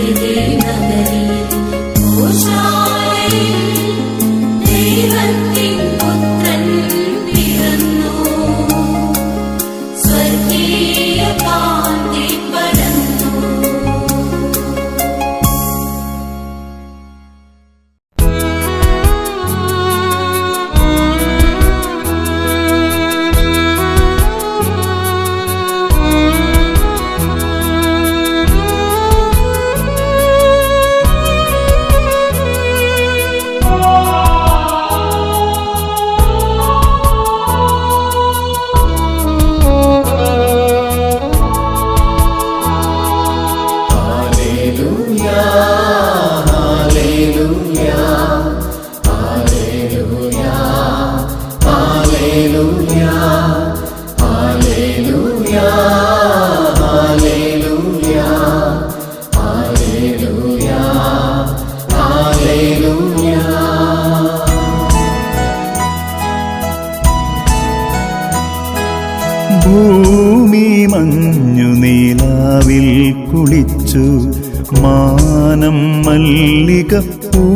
You.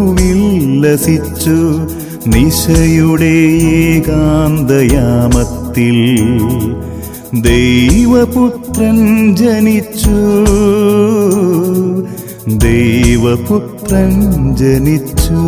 ഉല്ലസിച്ചു നിശയുടെ ഏകാന്തയാമത്തിൽ ദൈവപുത്രൻ ജനിച്ചു. ദൈവപുത്രൻ ജനിച്ചു.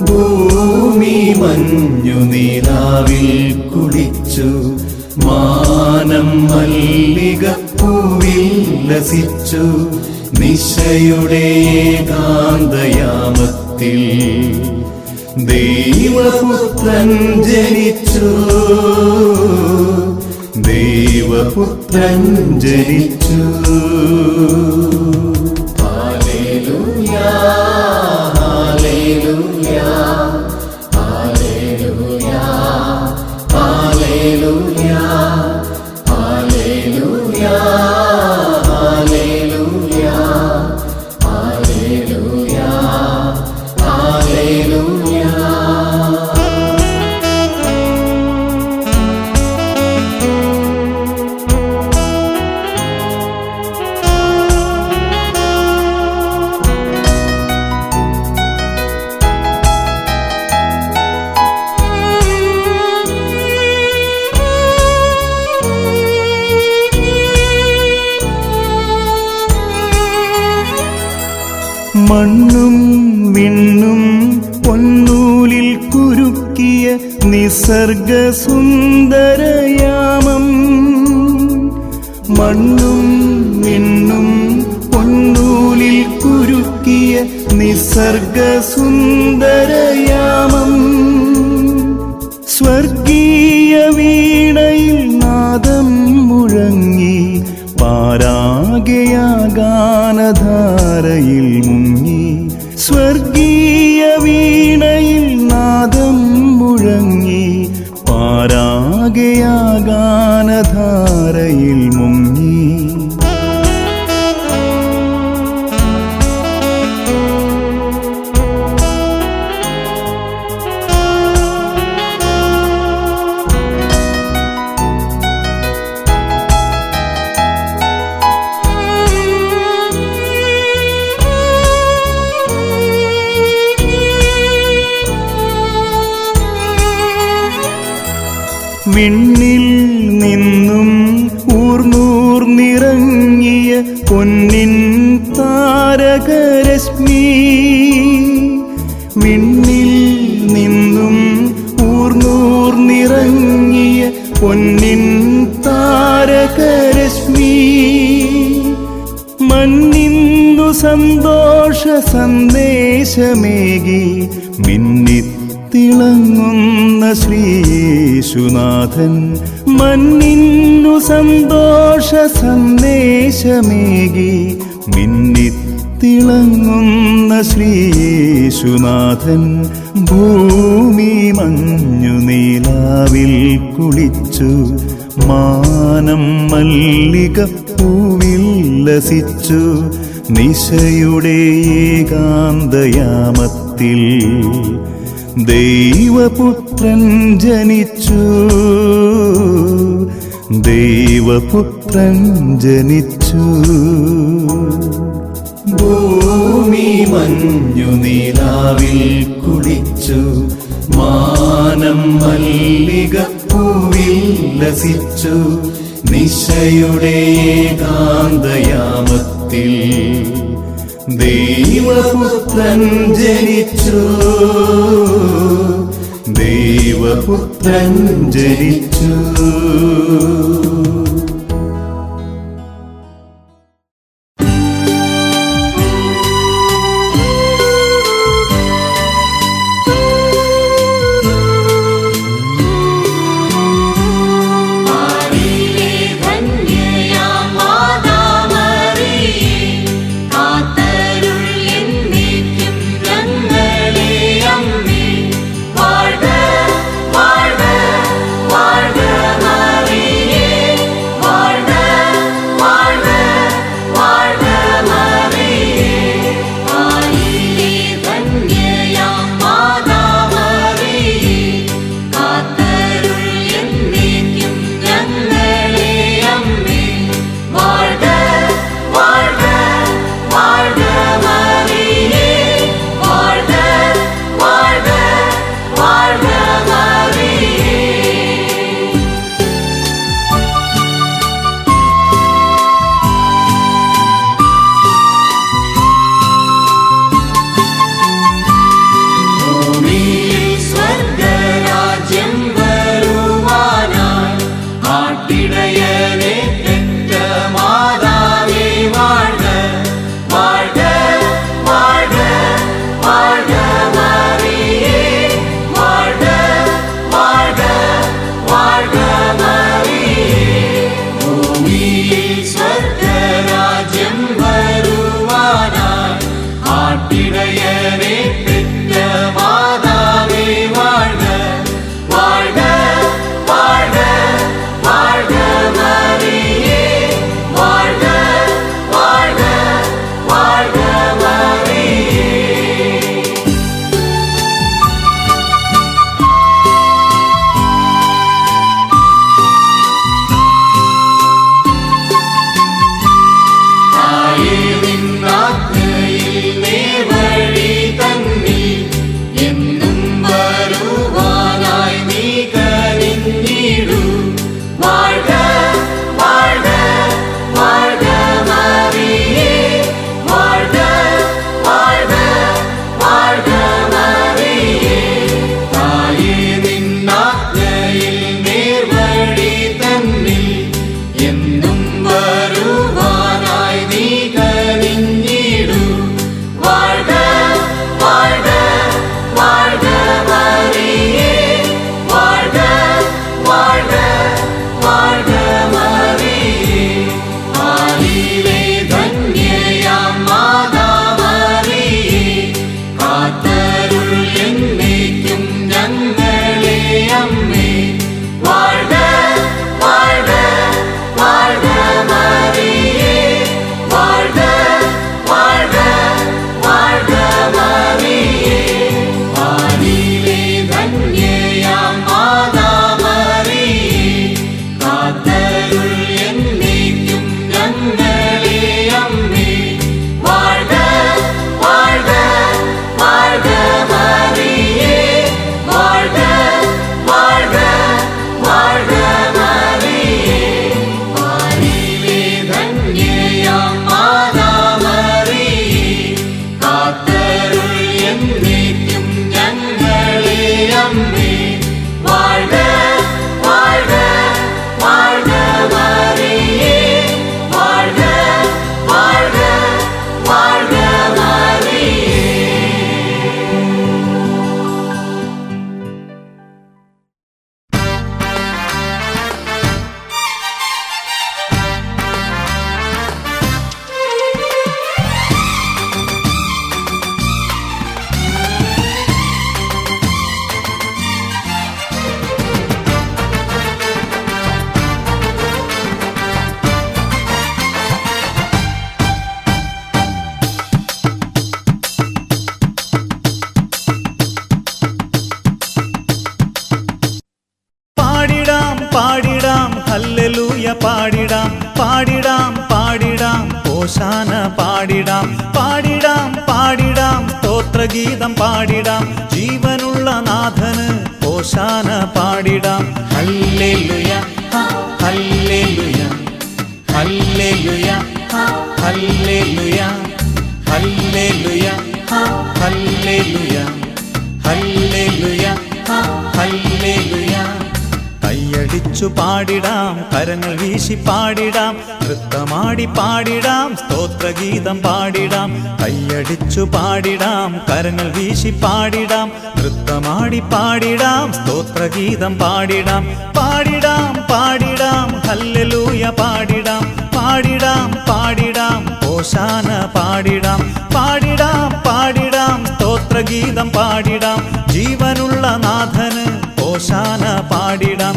ഭൂമി മഞ്ഞു നീരാവിൽ കുളിച്ചു. മാനം മല്ലിക പൂവിൽ ലസിച്ചു. നിശയുടെ കാന്തയാമത്തിൽ ദൈവപുത്രൻ ജനിച്ചു ദൈവപുത്രൻ ജനിച്ചു Hallelujah, Hallelujah. മണ്ണും വിണ്ണും പൊന്നൂലിൽ കുരുക്കിയ നിസർഗസുന്ദരയാമം. മണ്ണും വിണ്ണും പൊന്നൂലിൽ കുരുക്കിയ നിസർഗസുന്ദരയാമം. സ്വർഗീയ വീണയിൽ നാദം മുഴങ്ങി പാരാഗയാഗാനധാരയിൽ മുങ്ങി. സ്വർഗീയ ഊർന്നൂർന്നിറങ്ങിയ പൊന്നിൻ താരകരശ്മി. വിണ്ണിൽ നിന്നും ഊർന്നൂർന്നിറങ്ങിയ പൊന്നിൻ താരകരശ്മി. മണ്ണിന്നു സന്തോഷ സന്ദേശമേകി മിന്നിത്തിളങ്ങുന്ന ശ്രീശുനാഥൻ മണ്ണിന്നു സന്തോഷ സന്ദേശമേകി മിന്നി തിളങ്ങുന്ന ശ്രീശുനാഥൻ ഭൂമി മഞ്ഞു നീലാവിൽ കുളിച്ചു മാനം മല്ലിക പൂവിൽ ലസിച്ചു നിശയുടെ ഏകാന്തയാമത്തിൽ ദൈവപുത്രൻ ജനിച്ചു. ദൈവപുത്രൻ ജനിച്ചു. ഭൂമി മഞ്ഞു നീലാവിൽ കുളിച്ചു. മാനം മല്ലിക പൂവിൽ ലസിച്ചു. നിശയുടെ ഏകാന്തയാമത്തിൽ ദൈവപുത്രൻ ജനിച്ചു. ദൈവപുത്രൻ ജനിച്ചു. പാടിടാം പാടിടാം ഓശാന പാടിടാം പാടിടാം പാടിടാം തോത്രഗീതം പാടിടാം ജീവനുള്ള നാഥന് ഓശാന പാടിടാം. ഹല്ലേലുയ ഹല്ലേലുയ ഹല്ലേലുയ ഹല്ലേലുയ ഹല്ലേലുയ ഹല്ലേലുയ ഹല്ലേലുയ ഹല്ലേലുയ കൈയടിച്ചു പാടിടാം കരങ്ങൾ വീശി പാടിടാം നൃത്തമാടി പാടിടാം സ്തോത്രഗീതം പാടിടാം കൈയടിച്ചു പാടിടാം കരങ്ങൾ വീശി പാടിടാം നൃത്തമാടി പാടിടാം സ്തോത്രഗീതം പാടിടാം. പാടിടാം പാടിടാം ഹല്ലലൂയ പാടിടാം പാടിടാം പാടിടാം ഓശാന പാടിടാം പാടിടാം പാടിടാം സ്തോത്രഗീതം പാടിടാം ജീവനുള്ള നാഥന് ഓശാന പാടിടാം.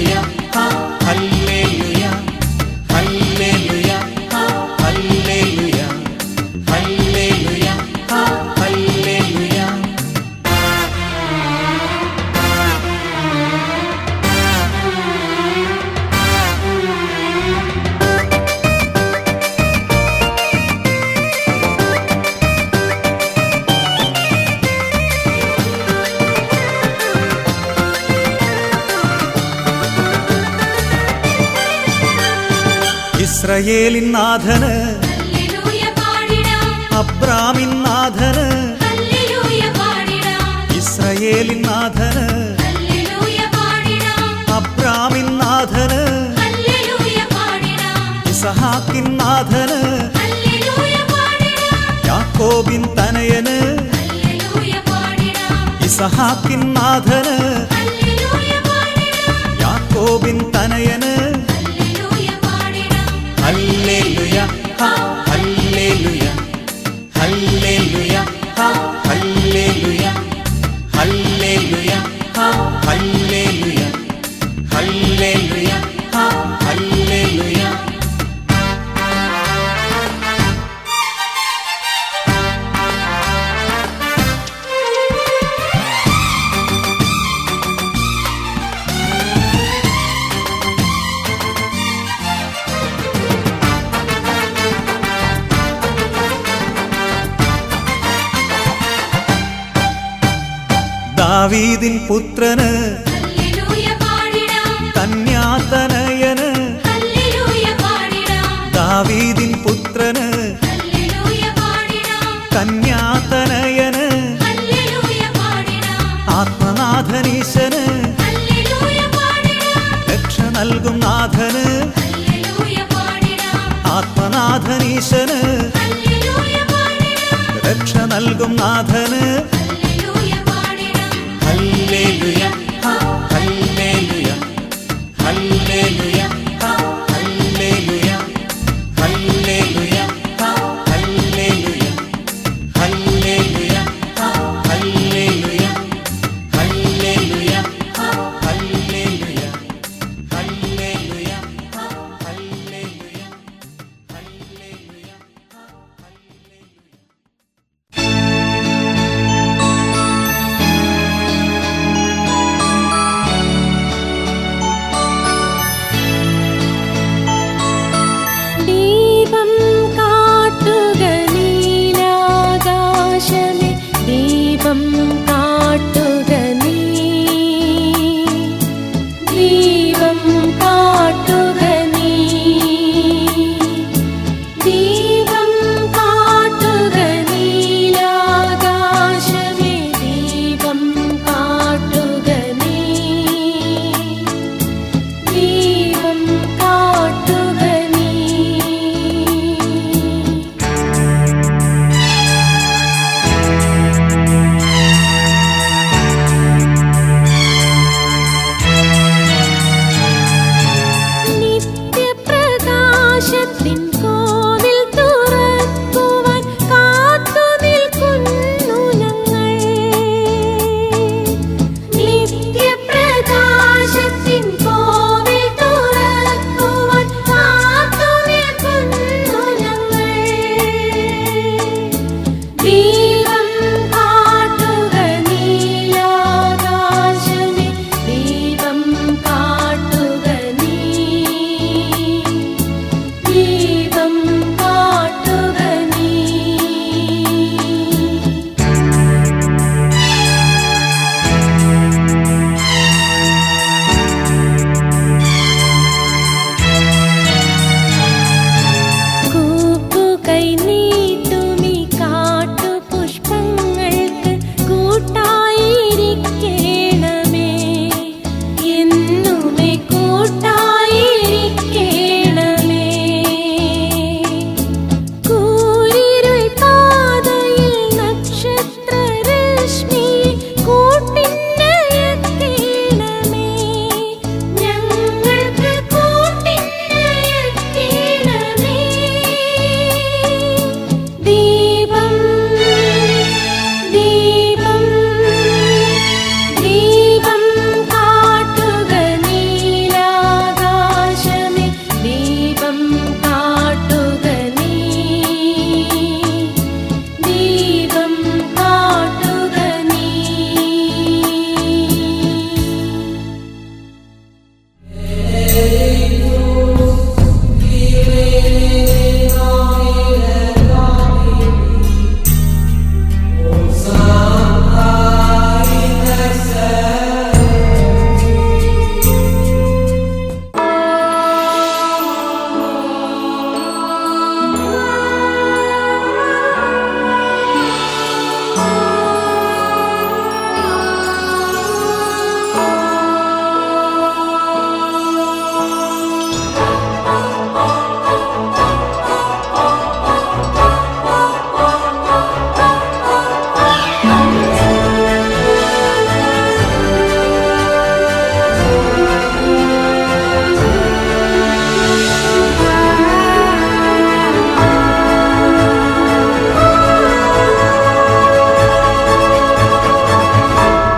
ഇസ്രയേലിൻ നാഥന് അബ്രാമിൻ നാഥന് ഇസ്രയേലിൻ നാഥന് അബ്രാമിൻ നാഥന് ഇസഹാക്കിൻ നാഥന് യാക്കോബിൻ തനയന് ഇസഹാക്കിൻ നാഥന് ദാവീദിൻ പുത്രന് കന്യാതനയന് ദാവീദിൻ പുത്രന് കന്യാതനയന് ആത്മനാഥനീശന് രക്ഷ നൽകും നാഥന് ആത്മനാഥനീശന് രക്ഷ നൽകും നാഥന് chân tình